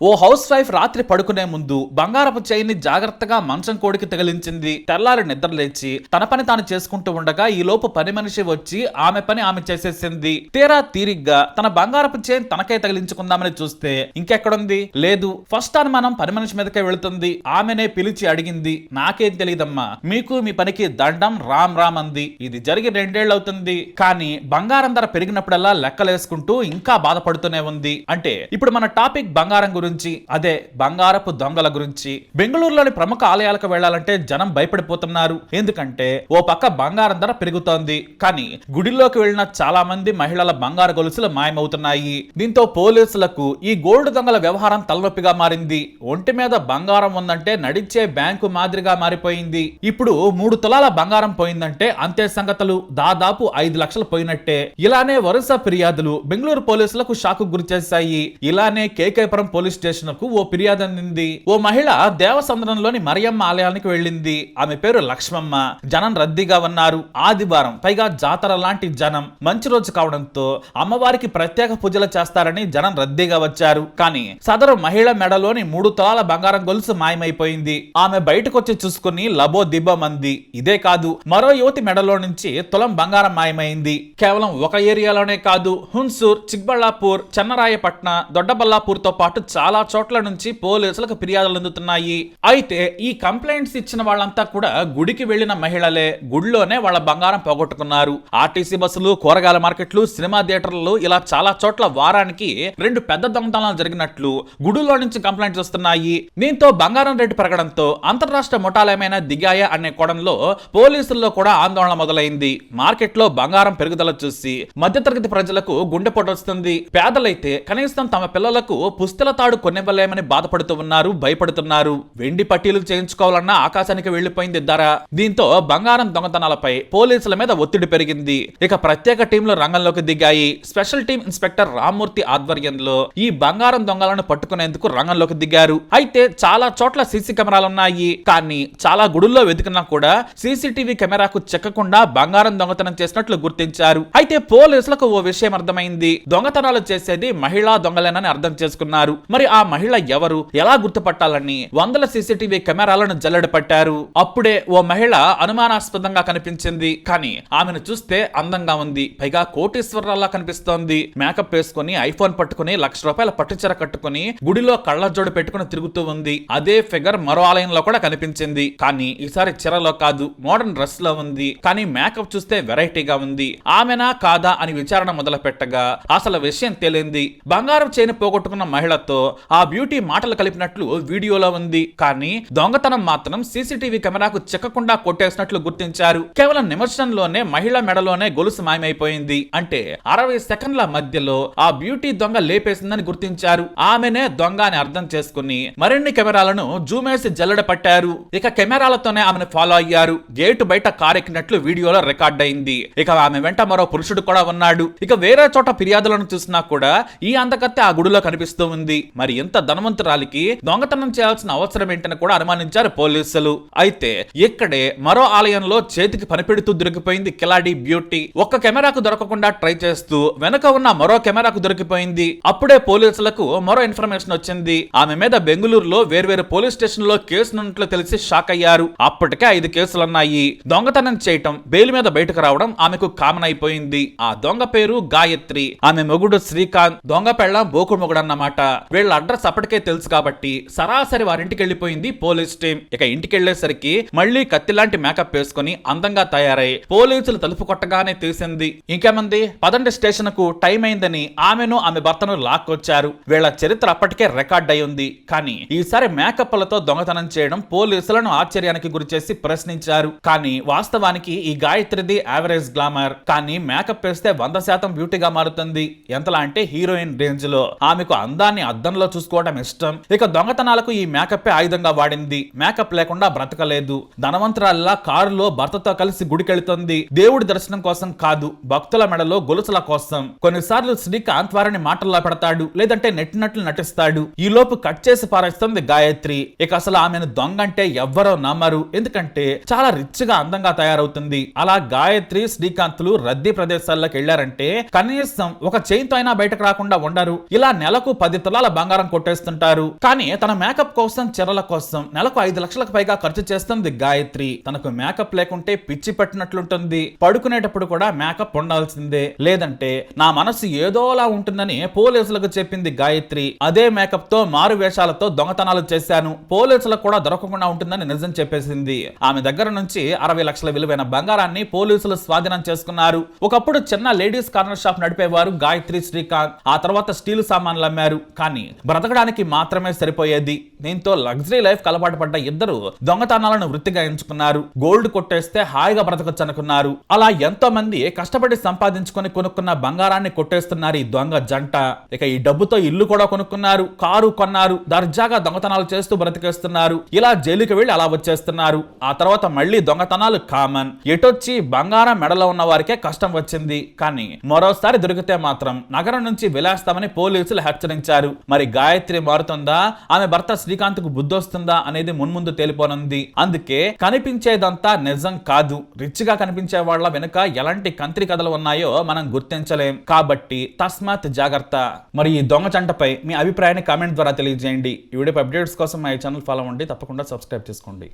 ఓ house wife రాత్రి పడుకునే ముందు బంగారపు చేయిని జాగ్రత్తగా మంచం కోడికి తగిలించింది. తెల్లారి నిద్ర లేచి తన పని తాను చేసుకుంటూ ఉండగా ఈ లోపు పని మనిషి వచ్చి ఆమె పని ఆమె చేసేసింది. తీరా తీరిగ్గా తన బంగారపు చైన్ తనకే తగిలించుకుందామని చూస్తే ఇంకెక్కడుంది? లేదు. ఫస్ట్ అనుమానం పని మనిషి మీదకే వెళుతుంది. ఆమెనే పిలిచి అడిగింది. నాకేం తెలియదమ్మా మీకు మీ పనికి దండం రామ్ రామ్ అంది. ఇది జరిగి రెండేళ్ళవుతుంది కానీ బంగారం ధర పెరిగినప్పుడల్లా లెక్కలేసుకుంటూ ఇంకా బాధపడుతూనే ఉంది. అంటే ఇప్పుడు మన టాపిక్ బంగారం గురించి అదే బంగారపు దొంగల గురించి. బెంగళూరులోని ప్రముఖ ఆలయాలకు వెళ్ళాలంటే జనం భయపడిపోతున్నారు. ఎందుకంటే ఓ పక్క బంగారం ధర పెరుగుతోంది. కానీ గుడిలోకి వెళ్ళిన చాలా మంది మహిళల బంగారు గొలుసులు మాయమవుతున్నాయి. దీంతో పోలీసులకు ఈ గోల్డ్ దొంగల వ్యవహారం తలనొప్పిగా మారింది. ఒంటి మీద బంగారం ఉందంటే నడిచే బ్యాంకు మాదిరిగా మారిపోయింది. ఇప్పుడు మూడు తులాల బంగారం పోయిందంటే అంతే సంగతులు. దాదాపు ఐదు లక్షలు పోయినట్టే. ఇలానే వరుస ఫిర్యాదులు బెంగళూరు పోలీసులకు షాకు గురిచేశాయి ఇలానే కేకేపురం పోలీస్ స్టేషన్కు ఓ ఫిర్యాదు అందింది. ఓ మహిళ దేవసంద్రంలోని మరియమ్మ ఆలయానికి వెళ్ళింది. ఆమె పేరు లక్ష్మమ్మ. జనం రద్దీగా ఉన్నారు. ఆదివారం పైగా జాతర లాంటి జనం మంచి రోజు కావడంతో అమ్మవారికి ప్రత్యేక పూజలు చేస్తారని జనం రద్దీగా వచ్చారు. కానీ సదరు మహిళ మెడలోని మూడు తలాల బంగారం గొలుసు మాయమైపోయింది. ఆమె బయటకు వచ్చి చూసుకుని లబో దిబ్బమంది ఇదే కాదు మరో యువతి మెడలో నుంచి తులం బంగారం మాయమైంది. కేవలం ఒక ఏరియాలోనే కాదు హున్సూర్ చిక్బళ్ళాపూర్ చెన్నరాయపట్న దొడ్డబల్లాపూర్తో పాటు చాలా చాలా చోట్ల నుంచి పోలీసులకు ఫిర్యాదులు అందుతున్నాయి. అయితే ఈ కంప్లైంట్స్ ఇచ్చిన వాళ్ళంతా కూడా గుడికి వెళ్ళిన మహిళలే గుడిలోనే వాళ్ళ బంగారం పోగొట్టుకున్నారు. ఆర్టీసీ బస్సులు కూరగాయల మార్కెట్లు సినిమా థియేటర్లు ఇలా చాలా చోట్ల వారానికి రెండు పెద్ద దొంగతనాలు జరిగినట్లు గుడిలో నుంచి కంప్లైంట్స్ వస్తున్నాయి. దీంతో బంగారం రేటు పెరగడంతో అంతర్రాష్ట్ర ముఠాలేమైనా దిగాయా అనే కోణంలో పోలీసుల్లో కూడా ఆందోళన మొదలైంది. మార్కెట్లో బంగారం పెరుగుదల చూసి మధ్యతరగతి ప్రజలకు గుండెపోటు వస్తుంది. పేదలైతే కనీసం తమ పిల్లలకు పుస్తల తాడు కొనివ్వలేమని బాధపడుతూ ఉన్నారు భయపడుతున్నారు. వెండి పట్టీలు చేయించుకోవాలన్నా ఆకాశానికి వెళ్ళిపోయింది ధర. దీంతో బంగారం దొంగతనాలపై పోలీసుల మీద ఒత్తిడి పెరిగింది. ఇక ప్రత్యేక టీంలు రంగంలోకి దిగాయి. స్పెషల్ టీం ఇన్స్పెక్టర్ రామ్మూర్తి ఆధ్వర్యంలో ఈ బంగారం దొంగలను పట్టుకునేందుకు రంగంలోకి దిగారు. అయితే చాలా చోట్ల సీసీ కెమెరాలు ఉన్నాయి కానీ చాలా గుడుల్లో వెతికినా కూడా సీసీటీవీ కెమెరాకు చెక్కకుండా బంగారం దొంగతనం చేసినట్లు గుర్తించారు. అయితే పోలీసులకు ఓ విషయం అర్థమైంది. దొంగతనాలు చేసేది మహిళా దొంగలేనని అర్థం చేసుకున్నారు. మరి ఆ మహిళ ఎవరు? ఎలా గుర్తుపట్టాలని? వందల సీసీటీవీ కెమెరాలను జల్లెడ పట్టారు. అప్పుడే ఓ మహిళ అనుమానాస్పదంగా కనిపించింది. కానీ ఆమెను చూస్తే అందంగా ఉంది. పైగా కోటీశ్వరరాల్లా కనిపిస్తోంది. మేకప్ వేసుకుని ఐఫోన్ పట్టుకుని లక్ష రూపాయల పట్టుచీర కట్టుకుని గుడిలో కళ్ళజోడు పెట్టుకుని తిరుగుతూ ఉంది. అదే ఫిగర్ మరో ఆలయంలో కూడా కనిపించింది. కానీ ఈసారి చీరలో కాదు మోడర్న్ డ్రెస్లో ఉంది. కానీ మేకప్ చూస్తే వెరైటీగా ఉంది. ఆమెనా కాదా అని విచారణ మొదలు పెట్టగా అసలు విషయం తేలింది. బంగారం చేయని పోగొట్టుకున్న మహిళతో ఆ బ్యూటీ మాటలు కలిపినట్లు వీడియోలో ఉంది. కానీ దొంగతనం మాత్రం సీసీటీవీ కెమెరాకు చిక్కకుండా కొట్టేసినట్లు గుర్తించారు. కేవలం నిమర్శనంలోనే మహిళ మెడలోనే గొలుసు మాయమైపోయింది. అంటే అరవై సెకండ్ల మధ్యలో ఆ బ్యూటీ దొంగ లేపేసిందని గుర్తించారు. ఆమెనే దొంగ అని అర్థం చేసుకుని మరిన్ని కెమెరాలను జూమేసి జల్లెడ పట్టారు. ఇక కెమెరాలతోనే ఆమెను ఫాలో అయ్యారు. గేటు బయట కారెక్కినట్లు వీడియోలో రికార్డ్ అయింది. ఇక ఆమె వెంట మరో పురుషుడు కూడా ఉన్నాడు. ఇక వేరే చోట ఫిర్యాదులను చూసినా కూడా ఈ అందకత్తె ఆ గుడిలో కనిపిస్తూ ఉంది. మరి ఇంత ధనవంతురాలికి దొంగతనం చేయాల్సిన అవసరం ఏంటని కూడా అనుమానించారు పోలీసులు. అయితే ఇక్కడే మరో ఆలయంలో చేతికి పనిపెడుతూ దొరికిపోయింది కిలాడి బ్యూటీ. ఒక్క కెమెరాకు దొరకకుండా ట్రై చేస్తూ వెనక ఉన్న మరో కెమెరాకు దొరికిపోయింది. అప్పుడే పోలీసులకు మరో ఇన్ఫర్మేషన్ వచ్చింది. ఆమె మీద బెంగళూరులో వేర్వేరు పోలీస్ స్టేషన్లో కేసునున్నట్లు తెలిసి షాక్ అయ్యారు. అప్పటికే ఐదు కేసులున్నాయి దొంగతనం చేయటం బెయిల్ మీద బయటకు రావడం ఆమెకు కామన్ అయిపోయింది. ఆ దొంగ పేరు గాయత్రి. ఆమె మొగుడు శ్రీకాంత్. దొంగ పెళ్ళ బోకుడు మొగుడు అన్నమాట వీళ్ళ అడ్రస్ అప్పటికే తెలుసు కాబట్టి సరాసరి వారింటికి వెళ్ళిపోయింది పోలీస్ టీం ఇక ఇంటికి వెళ్ళేసరికి మళ్ళీ కత్తిలాంటి మేకప్ వేసుకుని అందంగా తయారై పోలీసులు తలుపు కొట్టగానే తీసింది. ఇంకేమంది? పదండి స్టేషన్కు టైం అయిందని ఆమెను ఆమె భర్తను లాక్కొచ్చారు. వీళ్ళ చరిత్ర అప్పటికే రికార్డ్ అయి ఉంది. కానీ ఈసారి మేకప్లతో దొంగతనం చేయడం పోలీసులను ఆశ్చర్యానికి గురిచేసి ప్రశ్నించారు. కానీ వాస్తవానికి ఈ గాయత్రిది యావరేజ్ గ్లామర్. కానీ మేకప్ వేస్తే వంద శాతం బ్యూటీగా మారుతుంది. ఎంతలా అంటే హీరోయిన్ రేంజ్లో ఆమెకు అందాన్ని అద్దంలో చూసుకోవడం ఇష్టం. ఇక దొంగతనాలకు ఈ మేకప్ ఆయుధంగా వాడింది. మేకప్ లేకుండా బ్రతకలేదు. ధనవంతరాల్లా కారులో భర్తతో కలిసి గుడికెళ్తుంది. దేవుడి దర్శనం కోసం కాదు భక్తుల మెడలో గొలుసుల కోసం. కొన్నిసార్లు శ్రీకాంత్ వారిని మాటల్లో పెడతాడు లేదంటే నెట్టినట్లు నటిస్తాడు. ఈ లోపు కట్ చేసి పారేస్తుంది గాయత్రి. ఇక అసలు ఆమెను దొంగ అంటే ఎవ్వరో నమ్మరు. ఎందుకంటే చాలా రిచ్గా అందంగా తయారవుతుంది. అలా గాయత్రి శ్రీకాంత్లు రద్దీ ప్రదేశాల్లోకి వెళ్ళారంటే కనీసం ఒక చైన్తో అయినా బయటకు రాకుండా ఉండరు. ఇలా నెలకు పది తులాల బంగారం బంగారం కొట్టేస్తుంటారు. కానీ తన మేకప్ కోసం చీరల కోసం నెలకు ఐదు లక్షలకు పైగా ఖర్చు చేస్తుంది గాయత్రి. తనకు మేకప్ లేకుంటే పిచ్చి పెట్టినట్లుంటుంది. పడుకునేటప్పుడు కూడా మేకప్ ఉండాల్సిందే. లేదంటే నా మనసు ఏదోలా ఉంటుందని పోలీసులకు చెప్పింది గాయత్రి. అదే మేకప్తో మారు వేషాలతో దొంగతనాలు చేశాను. పోలీసులకు కూడా దొరకకుండా ఉంటుందని నిజం చెప్పేసింది. ఆమె దగ్గర నుంచి అరవై లక్షల విలువైన బంగారాన్ని పోలీసులు స్వాధీనం చేసుకున్నారు. ఒకప్పుడు చిన్న ladies corner shop నడిపేవారు Gayatri Srikanth. ఆ తర్వాత స్టీల్ సామాన్లు అమ్మారు. కానీ బ్రతకడానికి మాత్రమే సరిపోయేది. దీంతో లగ్జరీ లైఫ్ కలవాటు పడ్డ ఇద్దరు దొంగతనాలను వృత్తిగా ఎంచుకున్నారు. గోల్డ్ కొట్టేస్తే హాయిగా బ్రతకొచ్చు అనుకున్నారు అలా ఎంతో మంది కష్టపడి సంపాదించుకొని కొనుక్కున్న బంగారాన్ని కొట్టేస్తున్నారు ఈ దొంగ జంట. ఇక ఈ డబ్బుతో ఇల్లు కూడా కొనుక్కున్నారు. కారు కొన్నారు. దర్జాగా దొంగతనాలు చేస్తూ బ్రతికేస్తున్నారు. ఇలా జైలుకి వెళ్ళి అలా వచ్చేస్తున్నారు. ఆ తర్వాత మళ్ళీ దొంగతనాలు కామన్. ఎటొచ్చి బంగారం మెడలో ఉన్న వారికే కష్టం వచ్చింది. కానీ మరోసారి దొరికితే మాత్రం నగరం నుంచి విలాస్తామని పోలీసులు హెచ్చరించారు. మరి గాయత్రి మారుతుందా? ఆమె భర్త శ్రీకాంత్కు బుద్ధి వస్తుందా అనేది మున్ముందు తేలిపోనుంది. అందుకే కనిపించేదంతా నిజం కాదు. రిచ్గా కనిపించే వాళ్ళ వెనుక ఎలాంటి కంత్రి కథలు ఉన్నాయో మనం గుర్తించలేం. కాబట్టి తస్మాత్ జాగ్రత్త. మరి ఈ దొంగ చంటపై మీ అభిప్రాయాన్ని కామెంట్ ద్వారా తెలియజేయండి. ఈ వీడియో అప్డేట్స్ కోసం మా ఛానల్ ఫాలో ఉండి తప్పకుండా సబ్స్క్రైబ్ చేసుకోండి.